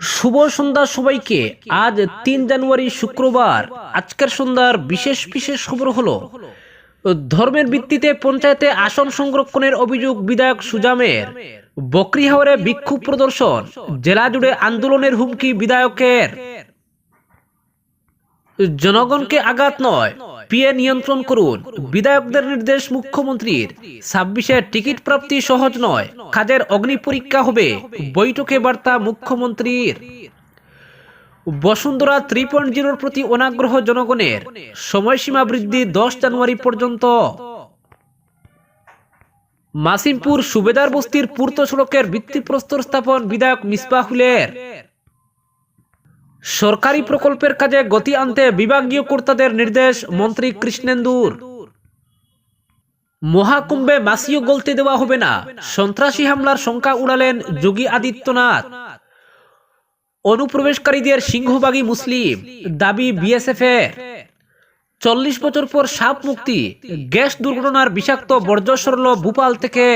শুভ সন্ধ্যা সবাইকে। আজ তিন জানুয়ারি শুক্রবার। আজকের সন্ধ্যার বিশেষ বিশেষ খবর হলো, ধর্মের ভিত্তিতে পঞ্চায়েতে আসন সংরক্ষণের অভিযোগ বিধায়ক সুজামের। বকরিহাওয়ারে বিক্ষোভ প্রদর্শন, জেলা জুড়ে আন্দোলনের হুমকি বিধায়কের। জনগণকে আঘাত নয়। পিএ নিয়ন্ত্রণ করুন। বিধায়কদের নির্দেশ মুখ্যমন্ত্রীর। ছাব্বিশে টিকিট প্রাপ্তি সহজ নয়। কাজের অগ্নি পরীক্ষা হবে। বৈঠকে বার্তা মুখ্যমন্ত্রীর। বসুন্ধরা থ্রি পয়েন্ট জিরোর প্রতি অনাগ্রহ জনগণের। সময়সীমা বৃদ্ধি দশ জানুয়ারি পর্যন্ত। মাসিমপুর সুবেদার বস্তির পূর্ত সড়কের ভিত্তিপ্রস্তর স্থাপন বিধায়ক মিসবাহুলের। সরকারি প্রকল্পের কাজে গতি আনতে বিভাগীয় কর্তাদের নির্দেশ মন্ত্রী কৃষ্ণেন্দুর। মহাকুম্ভে মাসিও গলতে দেওয়া হবে না, সন্ত্রাসী হামলার শঙ্কা উড়ালেন যোগী আদিত্যনাথ। অনুপ্রবেশকারীদের সিংহবাগী মুসলিম, দাবি বিএসএফ এর চল্লিশ বছর পর সাপ মুক্তি, গ্যাস দুর্ঘটনার বিষাক্ত বর্জ্য সরল ভূপাল থেকে।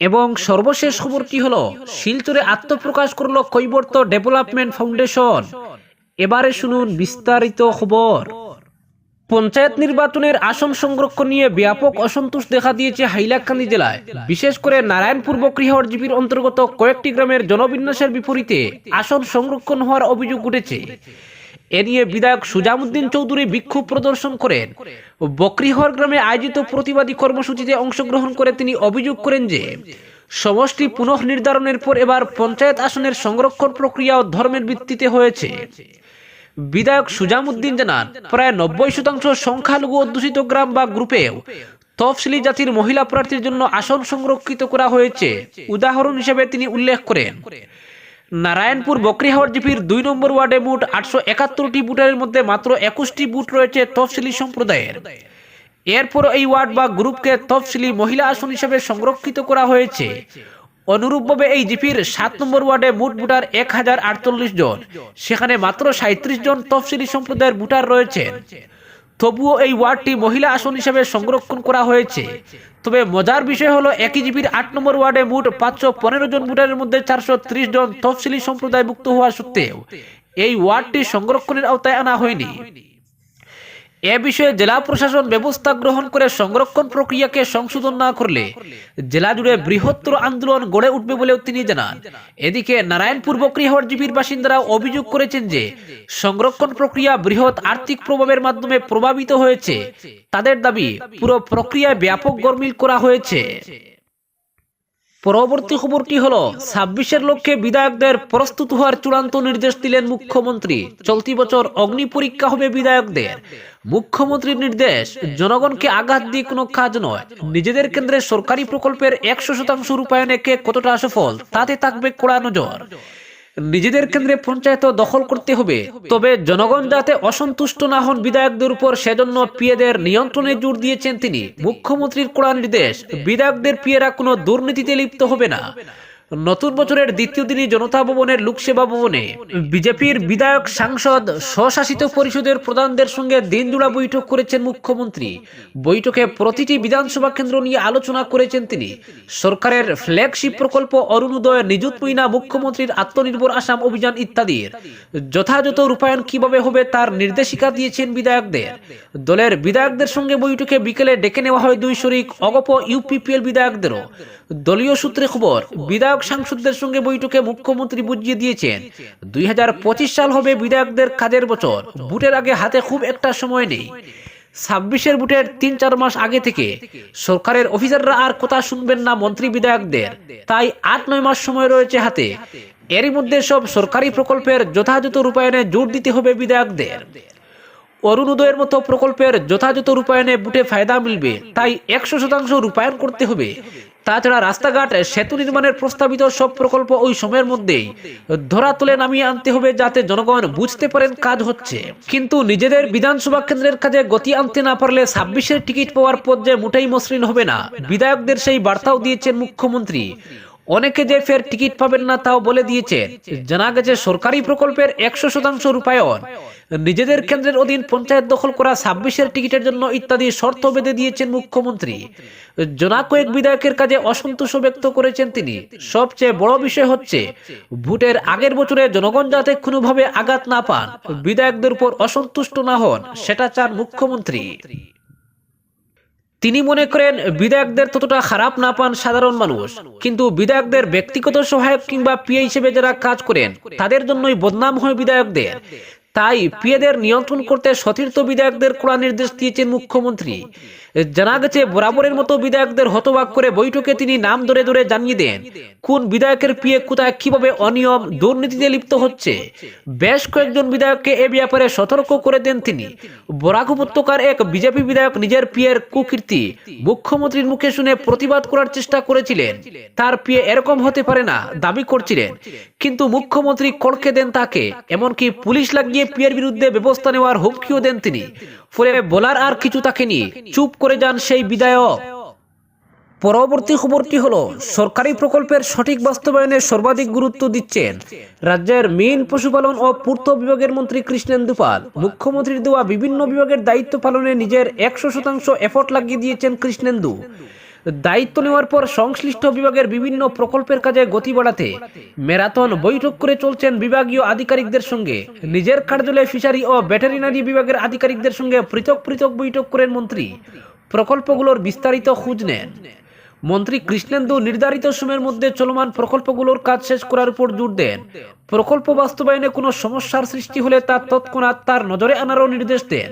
এবং সর্বশেষ খবরটি হলো, শিলচরে আত্মপ্রকাশ করল কৈবর্ত ডেভেলপমেন্ট ফাউন্ডেশন। এবারে শুনুন বিস্তারিত খবর। পঞ্চায়েত নির্বাচনের আসন সংরক্ষণ নিয়ে ব্যাপক অসন্তোষ দেখা দিয়েছে হাইলাকান্দি জেলায়। বিশেষ করে নারায়ণপুর বকরিহাওয়ার জিপির অন্তর্গত কয়েকটি গ্রামের জনবিন্যাসের বিপরীতে আসন সংরক্ষণ হওয়ার অভিযোগ উঠেছে। এ নিয়ে বিধায়ক সুজামুদ্দিন চৌধুরী বিক্ষোভ প্রদর্শন করেন। বকরিহর গ্রামে আয়োজিত প্রতিবাদী কর্মসূচিতে অংশগ্রহণ করে তিনি অভিযোগ করেন যে, সমষ্টি পুনঃ নির্ধারণের পর এবার পঞ্চায়েত আসনের সংরক্ষণ প্রক্রিয়া ও ধর্মের ভিত্তিতে হয়েছে। বিধায়ক সুজামুদ্দিন জানান, প্রায় নব্বই শতাংশ সংখ্যালঘু অধ্যুষিত গ্রাম বা গ্রুপেও তফসিলি জাতির মহিলা প্রার্থীর জন্য আসন সংরক্ষিত করা হয়েছে। উদাহরণ হিসেবে তিনি উল্লেখ করেন নারায়ণপুর বকরিহাওয়ার জিপির দুই নম্বর ওয়ার্ডে মোট আটশো একাত্তরটি বুটের মধ্যে মাত্র একুশটি বুট রয়েছে তফসিলি সম্প্রদায়ের। এরপর এই ওয়ার্ড বা গ্রুপকে তফসিলি মহিলা আসন হিসেবে সংরক্ষিত করা হয়েছে। অনুরূপভাবে এই জিপির সাত নম্বর ওয়ার্ডে মোট ভোটার এক হাজার আটচল্লিশ জন। সেখানে মাত্র সাঁত্রিশ জন তফসিলি সম্প্রদায়ের ভোটার রয়েছেন। তবুও এই ওয়ার্ডটি মহিলা আসন হিসেবে সংরক্ষণ করা হয়েছে। তবে মজার বিষয় হলো একই জিবির আট নম্বর ওয়ার্ডে মোট পাঁচশো পনেরো জন ভোটারের মধ্যে চারশো ত্রিশ জন তফসিলি সম্প্রদায়ভুক্ত হওয়া সত্ত্বেও এই ওয়ার্ডটি সংরক্ষণের আওতায় আনা হয়নি। এ বিষয়ে জেলা প্রশাসন ব্যবস্থা গ্রহণ করে সংরক্ষণ প্রক্রিয়াকে সংশোধন না করলে জেলা জুড়ে বৃহত্তর আন্দোলন গড়ে উঠবে বলেও তিনি জানান। এদিকে নারায়ণপুর বকরিহাওয়ার জিপির বাসিন্দারা অভিযোগ করেছেন যে সংরক্ষণ প্রক্রিয়া বৃহৎ আর্থিক প্রভাবের মাধ্যমে প্রভাবিত হয়েছে। তাদের দাবি, পুরো প্রক্রিয়ায় ব্যাপক গরমিল করা হয়েছে। পরবর্তী খবরটি হলো, ছাব্বিশের লক্ষ্যে বিধায়কদের প্রস্তুত হওয়ার চূড়ান্ত নির্দেশ দিলেন মুখ্যমন্ত্রী। চলতি বছর অগ্নি পরীক্ষা হবে বিধায়কদের। মুখ্যমন্ত্রীর নির্দেশ, জনগণকে আঘাত দিয়ে কোনো কাজ নয়। নিজেদের কেন্দ্রে সরকারি প্রকল্পের একশো শতাংশ রূপায়ণে কে কতটা সফল, তাতে থাকবে কড়া নজর। নিজেদের কেন্দ্রে পঞ্চায়েত দখল করতে হবে। তবে জনগণ যাতে অসন্তুষ্ট না হন বিধায়কদের উপর, সেজন্য পিএদের নিয়ন্ত্রণে জোর দিয়েছেন তিনি। মুখ্যমন্ত্রীর কড়া নির্দেশ, বিধায়কদের পিয়েরা কোনো দুর্নীতিতে লিপ্ত হবে না। নতুন বছরের দ্বিতীয় দিনই জনতা ভবনের লোকসেবা ভবনে বিজেপির বিধায়ক সাংসদ স্বশাসিত পরিষদের প্রধানদের সঙ্গে দিনজোড়া বৈঠক করেছেন মুখ্যমন্ত্রী। বৈঠকে প্রতিটি বিধানসভা কেন্দ্র নিয়ে আলোচনা করেছেন তিনি। সরকারের ফ্ল্যাগশিপ প্রকল্প অরুণোদয় নিযুত মহিনা মুখ্যমন্ত্রীর আত্মনির্ভর আসাম অভিযান ইত্যাদির। যথাযথ রূপায়ণ কীভাবে হবে তার নির্দেশিকা দিয়েছেন বিধায়কদের। দলের বিধায়কদের সঙ্গে বৈঠকে বিকেলে ডেকে নেওয়া হয় দুই শরিক, অগপ ইউপিপিএল বিধায়কদেরও। দলীয় সূত্রে খবর, বিধায়ক সাংসদদের সঙ্গে বৈঠকে মুখ্যমন্ত্রী বুঝিয়ে দিয়েছেন, দুই সাল হবে বিধায়কদের কাজের বছর। বুটের আগে হাতে খুব একটা সময় নেই। ছাব্বিশের বুটের তিন চার মাস আগে থেকে সরকারের অফিসাররা আর কথা শুনবেন না মন্ত্রী বিধায়কদের। তাই আট নয় মাস সময় রয়েছে হাতে। এরই মধ্যে সব সরকারি প্রকল্পের যথাযথ রূপায়ণে জোর দিতে হবে বিধায়কদের। অরুণোদয়ের মতো প্রকল্পের যথাযথ রূপায়ণে বুটে ফায়দা মিলবে, তাই একশো শতাংশ রূপায়ণ করতে হবে। তাছাড়া রাস্তাঘাট, সেতু নির্মাণের প্রস্তাবিত সব প্রকল্প ওই সময়ের মধ্যেই ধরা তুলে নামিয়ে আনতে হবে যাতে জনগণ বুঝতে পারেন কাজ হচ্ছে। কিন্তু নিজেদের বিধানসভা কেন্দ্রের কাজে গতি আনতে না পারলে ছাব্বিশের টিকিট পাওয়ার পর যে মোটেই মসৃণ হবে না। বিধায়কদের সেই বার্তাও দিয়েছেন মুখ্যমন্ত্রী। অনেকে যে ফের টিকিট পাবেন না তাও বলে দিয়েছেন জানা গেছে, সরকারি প্রকল্পের একশো শতাংশ রূপায়ণ। নিজেদের কেন্দ্রের অধীন পঞ্চায়েত দখল করা ছাব্বিশের টিকিটের জন্য ইত্যাদি শর্ত বেঁধে দিয়েছেন মুখ্যমন্ত্রী। জনা কয়েক বিধায়কের কাজে অসন্তোষ ব্যক্ত করেছেন তিনি। সবচেয়ে বড় বিষয় হচ্ছে, ভোটের আগের বছরে জনগণ যাতে কোনোভাবে আঘাত না পান, বিধায়কদের উপর অসন্তুষ্ট না হন, সেটা চান মুখ্যমন্ত্রী। তিনি মনে করেন বিধায়কদের ততটা খারাপ না পান সাধারণ মানুষ। কিন্তু বিধায়কদের ব্যক্তিগত সহায়ক কিংবা পিএ হিসেবে যারা কাজ করেন, তাদের জন্যই বদনাম হয় বিধায়কদের। তাই পিএদের নিয়ন্ত্রণ করতে সতীর্থ বিধায়কদের কড়া নির্দেশ দিয়েছেন মুখ্যমন্ত্রী। জানা গেছে, বরাবরের মতো বিধায়কদের হতবাক করে বৈঠকে তিনি নাম ধরে ধরে জানিয়ে দেন, কোন বিধায়কের পিএ কোথায় কীভাবে অনিয়ম, দুর্নীতিতে লিপ্ত হচ্ছে। বেশ কয়েকজন বিধায়ককে এ ব্যাপারে সতর্ক করে দেন তিনি। বরাক উপত্যকার এক বিজেপি বিধায়ক নিজের পিয়ের কুকীর্তি মুখ্যমন্ত্রীর মুখে শুনে প্রতিবাদ করার চেষ্টা করেছিলেন। তার পিয়ে এরকম হতে পারে না, দাবি করছিলেন। কিন্তু মুখ্যমন্ত্রী কড়কে দেন তাকে, এমনকি পুলিশ লাগিয়ে পিয়ের বিরুদ্ধে ব্যবস্থা নেওয়ার হুমকিও দেন তিনি। ফলে বলার আর কিছু তাকে নিয়ে চুপ করে যান সেই বিধায়ক। পরবর্তী খবরটি হলো, সরকারি প্রকল্পের সঠিক বাস্তবায়নে সর্বাধিক গুরুত্ব দিচ্ছেন রাজ্যের মীন পশুপালন ও পূর্ত বিভাগের মন্ত্রী কৃষ্ণেন্দু পাল। মুখ্যমন্ত্রীর দেওয়া বিভিন্ন বিভাগের দায়িত্ব পালনে নিজের একশো শতাংশ এফোর্ট লাগিয়ে দিয়েছেন কৃষ্ণেন্দু। দায়িত্ব নেওয়ার পর সংশ্লিষ্ট বিভাগের বিভিন্ন প্রকল্পের কাজে গতি বাড়াতে ম্যারাথন বৈঠক করে চলছেন বিভাগীয় আধিকারিকদের সঙ্গে। নিজের কার্যালয়ে ফিশারি ও ভেটেরিনারি বিভাগের আধিকারিকদের সঙ্গে পৃথক পৃথক বৈঠক করেন মন্ত্রী। প্রকল্পগুলোর বিস্তারিত খুঁজ নেন। মন্ত্রী কৃষ্ণেন্দু নির্ধারিত সময়ের মধ্যে চলমান প্রকল্পগুলোর কাজ শেষ করার উপর জোর দেন। প্রকল্প বাস্তবায়নে কোনো সমস্যার সৃষ্টি হলে তা তৎক্ষণাৎ তার নজরে আনারও নির্দেশ দেন।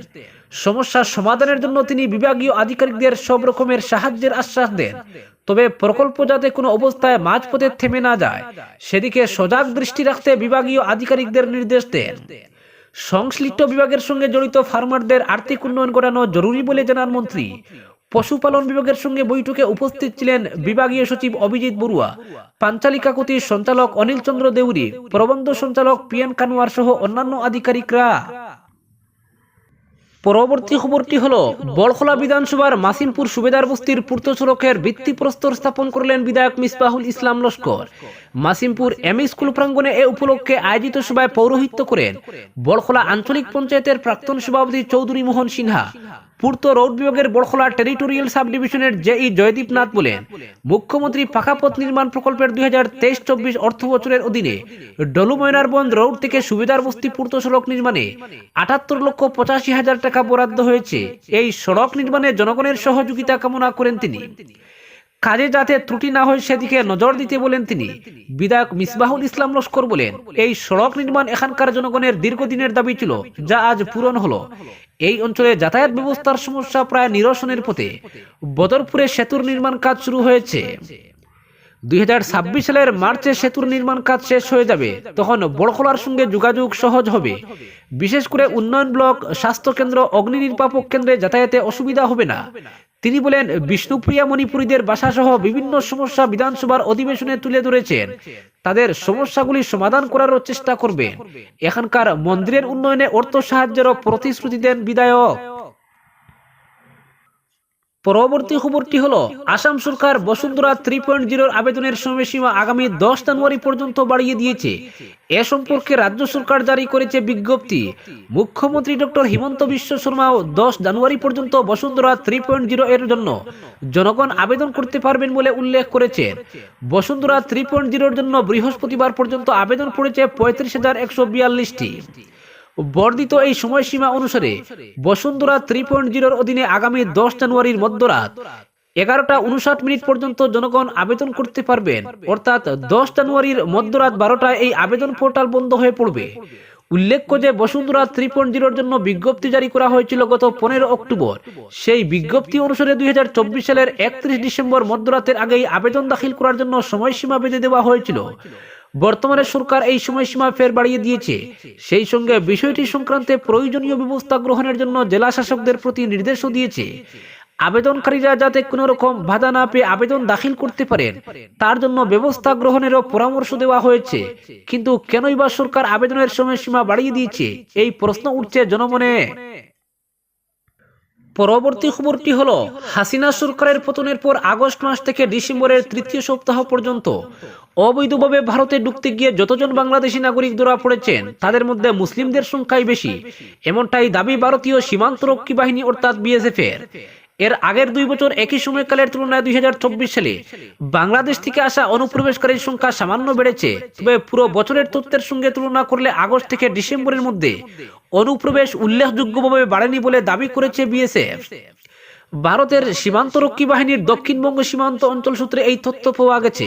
সমস্যার সমাধানের জন্য তিনি বিভাগীয় আধিকারিকদের সব রকমের সাহায্যের আশ্বাস দেন। তবে প্রকল্প যাতে কোনো অবস্থায় মাঝপথে থেমে না যায়, সেদিকে সজাগ দৃষ্টি রাখতে বিভাগীয় আধিকারিকদের নির্দেশ দেন। সংশ্লিষ্ট বিভাগের সঙ্গে জড়িত ফার্মারদের আর্থিক উন্নয়ন করানো জরুরি বলে জানান মন্ত্রী। পশুপালন বিভাগের সঙ্গে বৈঠকে উপস্থিত ছিলেন বিভাগীয় সচিব অভিজিৎ বড়ুয়া পাঞ্চালী কাকুতির সঞ্চালক অনিল চন্দ্র দেউরি, প্রবন্ধ সঞ্চালক পিএন কানোয়ার সহ অন্যান্য আধিকারিকরা। পরবর্তী খবরটি হলো বলখোলা বিধানসভার মাসিমপুর সুবেদার বস্তির পূর্ত সড়কের ভিত্তিপ্রস্তর স্থাপন করলেন বিধায়ক মিসবাহুল ইসলাম লস্কর। মাসিমপুর এম স্কুল প্রাঙ্গণে এ উপলক্ষে আয়োজিত সভায় পৌরোহিত্য করেন বলখোলা আঞ্চলিক পঞ্চায়েতের প্রাক্তন সভাপতি চৌধুরী মোহন সিনহা। পূর্ত রোড বিভাগের Borkhola territorial subdivision JE Joydeep Nath বলেন মুখ্যমন্ত্রী পাকাপথ নির্মাণ প্রকল্পের দুই হাজার তেইশ চব্বিশ অর্থ বছরের অধীনে ডলু ময়নারবন্দ রোড থেকে সুবিধার বস্তি পূর্ত সড়ক নির্মাণে আটাত্তর লক্ষ পঁচাশি হাজার টাকা বরাদ্দ হয়েছে। এই সড়ক নির্মাণে জনগণের সহযোগিতা কামনা করেন তিনি। কাজে যাতে ত্রুটি না হয় সেদিকে নজর দিতে বলেন তিনি। বিধায়ক মিসবাহুল ইসলাম লস্কর বলেন, এই সড়ক নির্মাণ এখানকার জনগণের দীর্ঘদিনের দাবি ছিল, যা আজ পূরণ হলো। এই অঞ্চলে যাতায়াত ব্যবস্থার সমস্যা প্রায় নিরসনের পথে। বদরপুরে সেতুর নির্মাণ কাজ শুরু হয়েছে। দুই সালের মার্চে সেতুর নির্মাণ কাজ শেষ হয়ে যাবে। তখন বড়খলার সঙ্গে যোগাযোগ সহজ হবে। বিশেষ করে উন্নয়ন ব্লক স্বাস্থ্য কেন্দ্র অগ্নি নির্বাপক কেন্দ্রে যাতায়াতে অসুবিধা হবে না। তিনি বলেন, বিষ্ণুপ্রিয়া মণিপুরীদের বাসাসহ বিভিন্ন সমস্যা বিধানসভার অধিবেশনে তুলে ধরেছেন। তাদের সমস্যাগুলি সমাধান করারও চেষ্টা করবেন এখানকার মন্দিরের উন্নয়নে অর্থ সাহায্যেরও প্রতিশ্রুতি দেন বিধায়ক। পরবর্তী খবরটি হলো, আসাম সরকার বসুন্ধরা থ্রি পয়েন্ট জিরোর আবেদনের সময়সীমা আগামী দশ জানুয়ারি পর্যন্ত বাড়িয়ে দিয়েছে। এ সম্পর্কে রাজ্য সরকার জারি করেছে বিজ্ঞপ্তি। মুখ্যমন্ত্রী ডক্টর হিমন্ত বিশ্ব শর্মাও দশ জানুয়ারি পর্যন্ত বসুন্ধরা থ্রি পয়েন্ট জিরো এর জন্য জনগণ আবেদন করতে পারবেন বলে উল্লেখ করেছেন বসুন্ধরা থ্রি পয়েন্ট জিরোর জন্য বৃহস্পতিবার পর্যন্ত আবেদন পড়েছে পঁয়ত্রিশ হাজার একশো বিয়াল্লিশটি। বর্ধিত এই সময়সীমা অনুসারে বসুন্ধরা থ্রি পয়েন্ট জিরোর অধীনে আগামী দশ জানুয়ারির মধ্যরাত এগারোটা উনষাট মিনিট পর্যন্ত জনগণ আবেদন করতে পারবেন। অর্থাৎ দশ জানুয়ারির মধ্যরাত বারোটায় এই আবেদন পোর্টাল বন্ধ হয়ে পড়বে। উল্লেখ্য যে বসুন্ধরা থ্রি পয়েন্ট জিরোর জন্য বিজ্ঞপ্তি জারি করা হয়েছিল গত পনেরো অক্টোবর। সেই বিজ্ঞপ্তি অনুসারে দুই হাজার চব্বিশ সালের একত্রিশ ডিসেম্বর মধ্যরাতের আগেই আবেদন দাখিল করার জন্য সময়সীমা বেঁধে দেওয়া হয়েছিল। বর্তমানে সরকার এই সময়সীমা ফের বাড়িয়ে দিয়েছে। সেই সঙ্গে বিষয়টি সংক্রান্তে প্রয়োজনীয় ব্যবস্থা গ্রহণের জন্য জেলা শাসকদের প্রতি নির্দেশও দিয়েছে। আবেদনকারীরা যাতে কোনো রকম বাধা না পেয়ে আবেদন দাখিল করতে পারেন, তার জন্য ব্যবস্থা গ্রহণেরও পরামর্শ দেওয়া হয়েছে। কিন্তু কেনই বা সরকার আবেদনের সময়সীমা বাড়িয়ে দিয়েছে, এই প্রশ্ন উঠছে জনমনে। পরবর্তী খবরটি হলো, হাসিনা সরকারের পতনের পর আগস্ট মাস থেকে ডিসেম্বরের তৃতীয় সপ্তাহ পর্যন্ত অবৈধভাবে ভারতে ঢুকতে গিয়ে যতজন বাংলাদেশি নাগরিক ধরা পড়েছেন, তাদের মধ্যে মুসলিমদের সংখ্যাই বেশি। এমনটাই দাবি ভারতীয় সীমান্ত রক্ষী বাহিনী, অর্থাৎ বিএসএফ এর। এর আগের দুই বছর একই সময়কালের তুলনায় দুই হাজার চব্বিশ সালে বাংলাদেশ থেকে আসা অনুপ্রবেশকারীর সংখ্যা সামান্য বেড়েছে। তবে পুরো বছরের তথ্যের সঙ্গে তুলনা করলে আগস্ট থেকে ডিসেম্বরের মধ্যে অনুপ্রবেশ উল্লেখযোগ্যভাবে বাড়েনি বলে দাবি করেছে বিএসএফ ভারতের সীমান্তরক্ষী বাহিনীর দক্ষিণবঙ্গ সীমান্ত অঞ্চল সূত্রে এই তথ্য পাওয়া গেছে।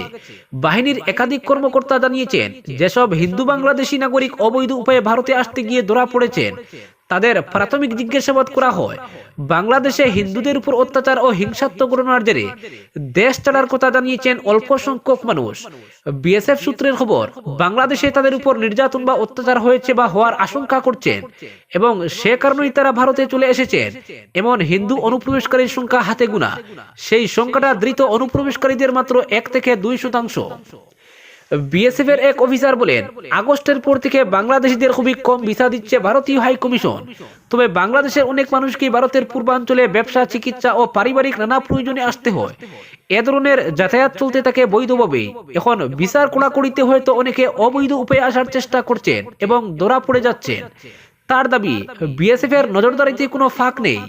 বাহিনীর একাধিক কর্মকর্তা জানিয়েছেন, যেসব হিন্দু বাংলাদেশি নাগরিক অবৈধ উপায়ে ভারতে আসতে গিয়ে ধরা পড়েছেন তাদের প্রাথমিক জিজ্ঞাসাবাদ করা হয়। বাংলাদেশে হিন্দুদের উপর অত্যাচার ও হিংসাত্মক ঘটনার জেরে দেশ ছাড়ার কথা জানিয়েছেন অল্প সংখ্যক মানুষ। বিএসএফ সূত্রের খবর, বাংলাদেশে তাদের উপর নির্যাতন বা অত্যাচার হয়েছে বা হওয়ার আশঙ্কা করছেন এবং সে কারণেই তারা ভারতে চলে এসেছেন। এমন হিন্দু অনুপ্রবেশকারীর সংখ্যা হাতে গুনা। সেই সংখ্যাটা দ্রুত অনুপ্রবেশকারীদের মাত্র এক থেকে দুই শতাংশ। বিএসএফ এর এক অফিসার বলেন, আগস্টের পর থেকে বাংলাদেশিদের খুবই কম ভিসা দিচ্ছে ভারতীয় হাই কমিশন। তবে বাংলাদেশের অনেক মানুষকে ভারতের পূর্বাঞ্চলে ব্যবসা, চিকিৎসা ও পারিবারিক নানা প্রয়োজনে আসতে হয়। এ ধরনের যাতায়াত চলতে থাকে বৈধভাবে। এখন ভিসার কোড়াকুড়িতে হয়তো অনেকে অবৈধ উপায়ে আসার চেষ্টা করছেন এবং ধরা পড়ে যাচ্ছেন। তার দাবি, বিএসএফ এর নজরদারিতে কোনো ফাঁক নেই,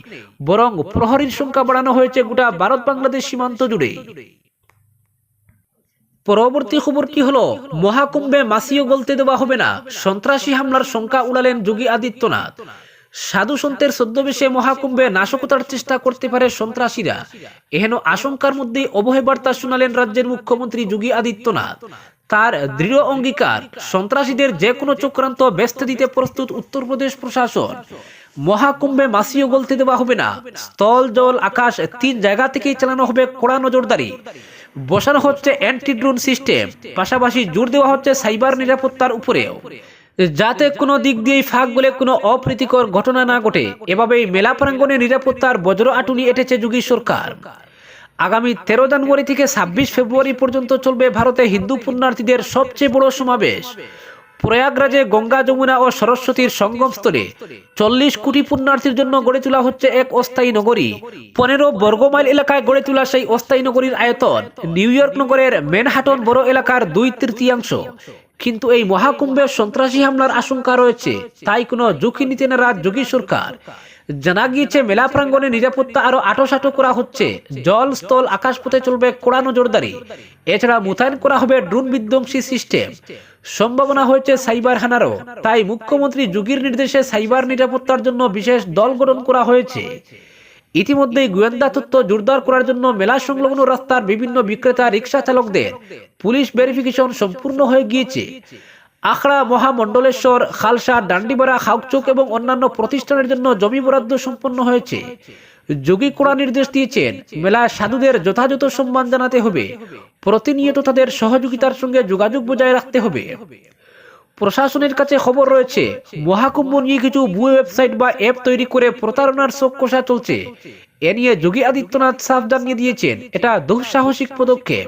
বরং প্রহরীর সংখ্যা বাড়ানো হয়েছে গোটা ভারত বাংলাদেশ সীমান্ত জুড়ে পরবর্তী খবরটি হলো? মহাকুম্ভে মাসিও গলতে দেওয়া হবে না। সন্ত্রাসী হামলার সংখ্যা উড়ালেন যোগী আদিত্যনাথ। সাধু সন্তের ছদ্মবেশে মহাকুম্ভে নাশকতার চেষ্টা করতে পারে সন্ত্রাসীরা। এহেন আশঙ্কার মধ্যে অবহে বার্তা শোনালেন রাজ্যের মুখ্যমন্ত্রী যোগী আদিত্যনাথ। তার দৃঢ় অঙ্গীকার, সন্ত্রাসীদের যে কোনো চক্রান্ত ব্যস্ত দিতে প্রস্তুত উত্তরপ্রদেশ প্রশাসন। মহাকুম্ভে মাসিও গলতে দেওয়া হবে না। স্থল, জল, আকাশ তিন জায়গা থেকেই চালানো হবে কড়া নজরদারি। বসানো হচ্ছে অ্যান্টি ড্রোন সিস্টেম পাশাপাশি জোর দেওয়া হচ্ছে সাইবার নিরাপত্তার উপরেও। যাতে কোনো দিক দিয়েই ফাঁক বলে কোনো অপ্রীতিকর ঘটনা না ঘটে, এভাবেই মেলা প্রাঙ্গনে নিরাপত্তার বজ্র আটুনি এটেছে যোগী সরকার। আগামী তেরো জানুয়ারি থেকে ছাব্বিশ ফেব্রুয়ারি পর্যন্ত চলবে ভারতে হিন্দু পুণ্যার্থীদের সবচেয়ে বড় সমাবেশ। প্রয়াগরাজে গঙ্গা যমুনা ও সরস্বতীর সঙ্গম স্থলে চল্লিশ কোটি পুণ্যার্থীর জন্য গড়ে তোলা হচ্ছে এক অস্থায়ী নগরী। পনেরো বর্গমাইল এলাকায় গড়ে তোলা সেই অস্থায়ী নগরীর আয়তন নিউ ইয়র্ক নগরের ম্যানহাটন বড় এলাকার দুই তৃতীয়াংশ। কিন্তু এই মহাকুম্ভে সন্ত্রাসী হামলার আশঙ্কা রয়েছে, তাই কোনো ঝুঁকি নিতে নারাজ যোগী সরকার। জানা গিয়েছে, মেলা প্রাঙ্গনে নিরাপত্তা আরও আটোসাটো করা হচ্ছে। জল, স্থল, আকাশপথে চলবে কড়া নজরদারি। এছাড়া মোতায়েন করা হবে ড্রোন বিধ্বংসী সিস্টেম। সম্ভাবনা হয়েছে সাইবার হানারও তাই মুখ্যমন্ত্রী যোগীর নির্দেশে সাইবার নিরাপত্তার জন্য বিশেষ দল গঠন করা হয়েছে। ইতিমধ্যেই গোয়েন্দা তথ্য জোরদার করার জন্য মেলা সংলগ্ন রাস্তার বিভিন্ন বিক্রেতা রিক্সা চালকদের পুলিশ ভেরিফিকেশন সম্পূর্ণ হয়ে গিয়েছে। আখড়া মহামণ্ডলেশ্বর, খালসা ডান্ডিবাড়া খাউকচুক এবং অন্যান্য প্রতিষ্ঠানের জন্য জমি বরাদ্দ সম্পন্ন হয়েছে। যোগী কোড়া নির্দেশ দিয়েছেন, মেলায় সাধুদের যথাযথ সম্মান জানাতে হবে। প্রতিনিয়ত তাদের সহযোগিতার সঙ্গে যোগাযোগ বজায় রাখতে হবে। প্রশাসনের কাছে খবর রয়েছে, মহাকুম্ভ নিয়ে কিছু ভুয়ো ওয়েবসাইট বা অ্যাপ তৈরি করে প্রতারণার শোক কষা চলছে। এ নিয়ে যোগী আদিত্যনাথ সাফ জানিয়ে দিয়েছেন, এটা দুঃসাহসিক পদক্ষেপ।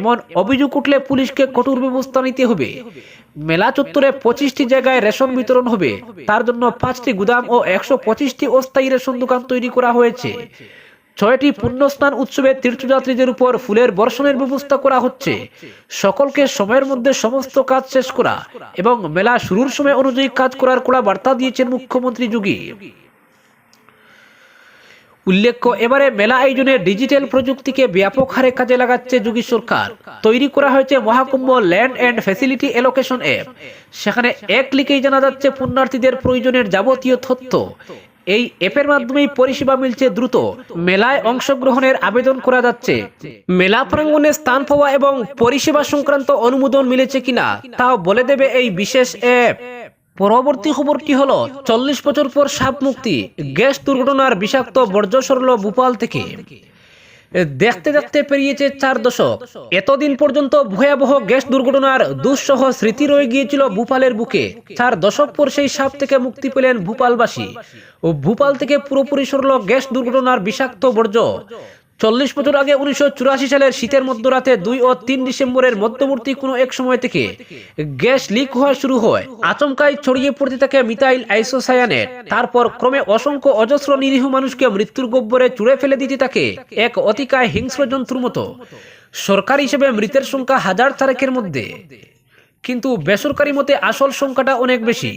এমন অভিযোগ উঠলে পুলিশকে কঠোর ব্যবস্থা নিতে হবে। মেলা চত্বরে পঁচিশটি জায়গায় রেশন বিতরণ হবে। তার জন্য পাঁচটি গুদাম ও একশো পঁচিশটি অস্থায়ী রেশন দোকান তৈরি করা হয়েছে। ছয়টি পুণ্যস্নান উৎসবে তীর্থযাত্রীদের উপর ফুলের বর্ষণের ব্যবস্থা করা হচ্ছে। সকলকে সময়ের মধ্যে সমস্ত কাজ শেষ করা এবং মেলা শুরুর সময় অনুযায়ী কাজ করার কড়া বার্তা দিয়েছেন মুখ্যমন্ত্রী যোগী। উল্লেখ্য, এবারে মেলা আয়োজনে ডিজিটাল প্রযুক্তিকে ব্যাপক হারে কাজে লাগাচ্ছে যোগী সরকার। তৈরি করা হয়েছে Mahakumbh land and facility allocation app. সেখানে এক ক্লিকেই জানা যাচ্ছে, পুণ্যার্থীদের প্রয়োজনের যাবতীয় তথ্য। এই অ্যাপের মাধ্যমেই পরিষেবা মিলছে দ্রুত। মেলায় অংশগ্রহণের আবেদন করা যাচ্ছে। মেলা প্রাঙ্গনে স্থান পাওয়া এবং পরিষেবা সংক্রান্ত অনুমোদন মিলেছে কিনা, তাও বলে দেবে এই বিশেষ অ্যাপ। পরবর্তী খবরটি হলো? চল্লিশ বছর পর সাপ মুক্তি, গ্যাস দুর্ঘটনার বিষাক্ত বর্জ্য সরল ভূপাল থেকে। দেখতে দেখতে পেরিয়েছে চার দশক। এতদিন পর্যন্ত ভয়াবহ গ্যাস দুর্ঘটনার দুঃসহ স্মৃতি রয়ে গিয়েছিল ভূপালের বুকে। চার দশক পর সেই সাপ থেকে মুক্তি পেলেন ভূপালবাসী। ও ভূপাল থেকে পুরোপুরি সরল গ্যাস দুর্ঘটনার বিষাক্ত বর্জ্য। চল্লিশ বছর আগে উনিশশো চুরাশি সালের শীতের মধ্যরাতে দুই ও তিন ডিসেম্বরের মধ্যবর্তী কোনো এক সময় থেকে গ্যাস লিক হওয়া শুরু হয়। আচমকায় ছড়িয়ে পড়তে থাকে মিথাইল আইসোসায়ানেট তারপর ক্রমে অসংখ্য অজস্র নিরীহ মানুষকে মৃত্যুর গব্বরে চুড়ে ফেলে দিতে থাকে এক অতিকায় হিংস্র জন্তুর মতো। সরকার হিসেবে মৃতের সংখ্যা হাজার তারেকের মধ্যে। কিন্তু বেসরকারি মতে আসল সংখ্যাটা অনেক বেশি।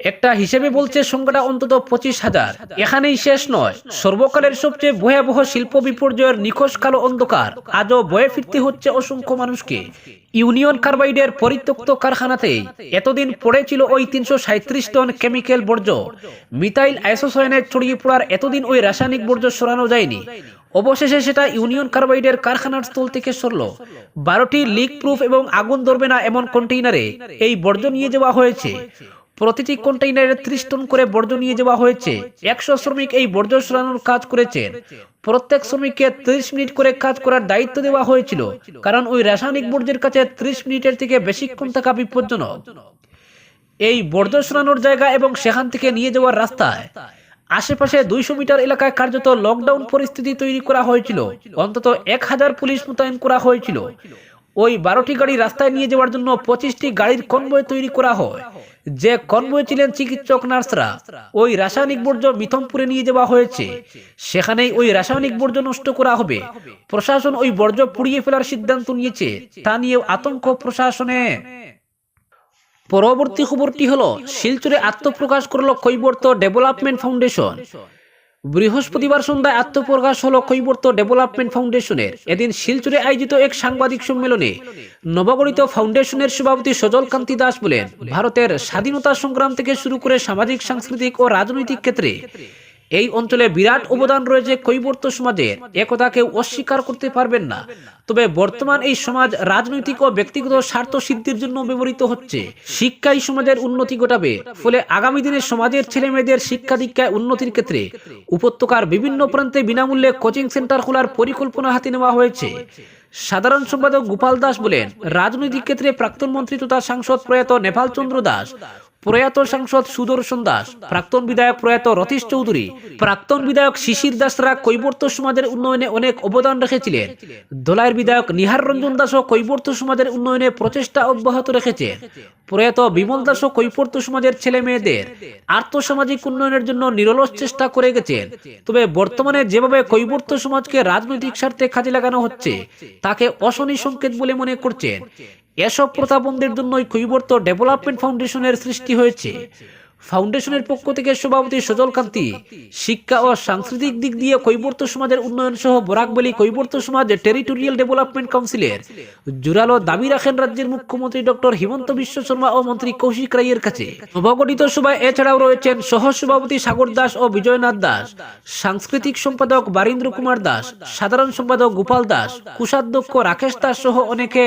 একটা হিসেবে বলছে সংখ্যাটা অন্তত পঁচিশ হাজার। এখানেই শেষ নয়। সর্বকালের সবচেয়ে ভয়াবহ শিল্প বিপর্যয়ের নিখোঁজ কালো অন্ধকার। আজও বয়ে ফিরতে হচ্ছে অসংখ্য মানুষকে। ইউনিয়ন কার্বাইডের পরিত্যক্ত কারখানাতেই এতদিন পড়েছিল ওই তিনশো সাঁত্রিশ টন কেমিক্যাল বর্জ্য। মিথাইল আইসোসায়ানেট ছড়িয়ে পড়ার এতদিন ওই রাসায়নিক বর্জ্য সরানো যায়নি। অবশেষে সেটা ইউনিয়ন কার্বাইডের কারখানার স্থল থেকে সরল। বারোটি লিক প্রুফ এবং আগুন ধরবে না এমন কন্টেইনারে এই বর্জ্য নিয়ে যাওয়া হয়েছে। প্রতিটি কন্টেইনারে ত্রিশ টন করে বর্জ্য নিয়ে যাওয়া হয়েছে। একশো শ্রমিক এই বর্জ্য সরানোর কাজ করেছেন। প্রত্যেক শ্রমিককে ত্রিশ মিনিট করে কাজ করার দায়িত্ব দেওয়া হয়েছিল, কারণ ওই রাসায়নিক বর্জ্যের কাছে ত্রিশ মিনিটের থেকে বেশিক্ষণ থাকা বিপজ্জনক। এই বর্জ্য সরানোর জায়গা এবং সেখান থেকে নিয়ে যাওয়ার রাস্তায় আশেপাশে দুইশো মিটার এলাকায় কার্যত লকডাউন পরিস্থিতি তৈরি করা হয়েছিল। অন্তত এক হাজার পুলিশ মোতায়েন করা হয়েছিল। ওই বারোটি গাড়ি রাস্তায় নিয়ে যাওয়ার জন্য পঁচিশটি গাড়ির কনবয় তৈরি করা হয়। যে কনবয় ছিলেন চিকিৎসক, নার্সরা, ওই রাসায়নিক বর্জ্য মিথমপুরে নিয়ে যাওয়া হয়েছে। সেখানেই ওই রাসায়নিক বর্জ্য নষ্ট করা হবে। প্রশাসন ওই বর্জ্য পুড়িয়ে ফেলার সিদ্ধান্ত নিয়েছে। তা নিয়েও আতঙ্ক প্রশাসনে। পরবর্তী খবরটি হলো, শিলচরে আত্মপ্রকাশ করল কৈবর্ত ডেভেলপমেন্ট ফাউন্ডেশন। বৃহস্পতিবার সন্ধ্যায় আত্মপ্রকাশ হল কৈবর্ত ডেভেলপমেন্ট ফাউন্ডেশনের। এদিন শিলচুরে আয়োজিত এক সাংবাদিক সম্মেলনে নবগঠিত ফাউন্ডেশনের সভাপতি সজল কান্তি দাস বলেন, ভারতের স্বাধীনতা সংগ্রাম থেকে শুরু করে সামাজিক, সাংস্কৃতিক ও রাজনৈতিক ক্ষেত্রে এই অঞ্চলে বিরাট অবদান রয়েছে কৈবর্ত সমাজের। একথা কেউ অস্বীকার করতে পারবেন না। তবে বর্তমান এই সমাজ রাজনৈতিক ও ব্যক্তিগত স্বার্থ সিদ্ধির জন্য ব্যবহৃত হচ্ছে। শিক্ষাই সমাজের উন্নতি ঘটাবে। ফলে আগামী দিনে সমাজের ছেলে মেয়েদের শিক্ষা দীক্ষায় উন্নতির ক্ষেত্রে উপত্যকার বিভিন্ন প্রান্তে বিনামূল্যে কোচিং সেন্টার খোলার পরিকল্পনা হাতে নেওয়া হয়েছে। সাধারণ সম্পাদক গোপাল দাস বলেন, রাজনৈতিক ক্ষেত্রে প্রাক্তন মন্ত্রী তথা সাংসদ প্রয়াত নেপাল চন্দ্র দাস প্রয়াত সাংসদ সুদর্শন দাস, প্রাক্তন বিধায়ক প্রয়াত রতীশ চৌধুরী, প্রাক্তন বিধায়ক শিশির দাসরা কৈবর্ত সমাজের উন্নয়নে অনেক অবদান রেখেছিলেন। দোলাইয়ের বিধায়ক নিহার রঞ্জন দাসও কৈবর্ত সমাজের উন্নয়নে প্রচেষ্টা অব্যাহত রেখেছেন প্রয়াত বিমল দাসও কৈবর্ত সমাজের ছেলে মেয়েদের আর্থসামাজিক উন্নয়নের জন্য নিরলস চেষ্টা করে গেছেন। তবে বর্তমানে যেভাবে কৈবর্ত সমাজকে রাজনৈতিক স্বার্থে কাজে লাগানো হচ্ছে, তাকে অশনি সংকেত বলে মনে করছেন। এসব প্রথা বন্ধের জন্যই কৈবর্ত ডেভেলপমেন্ট ফাউন্ডেশনের সৃষ্টি হয়েছে। ফাউন্ডেশনের পক্ষ থেকে সভাপতি সজল কান্তি, শিক্ষা ও সাংস্কৃতিক দিক দিয়ে কৈবর্ত সমাজের উন্নয়ন সহ বরাকবলী কৈবর্ত সমাজ টেরিটোরিয়াল ডেভেলপমেন্ট কাউন্সিলের জোরালো দাবি রাখেন রাজ্যের মুখ্যমন্ত্রী ডক্টর হিমন্ত বিশ্ব শর্মা ও মন্ত্রী কৌশিক রায়ের কাছে। নবগঠিত সভায় এছাড়াও রয়েছেন সহ সভাপতি সাগর দাস ও বিজয়নাথ দাস, সাংস্কৃতিক সম্পাদক বারীন্দ্র কুমার দাস, সাধারণ সম্পাদক গোপাল দাস, কোষাধ্যক্ষ রাকেশ দাস সহ অনেকে।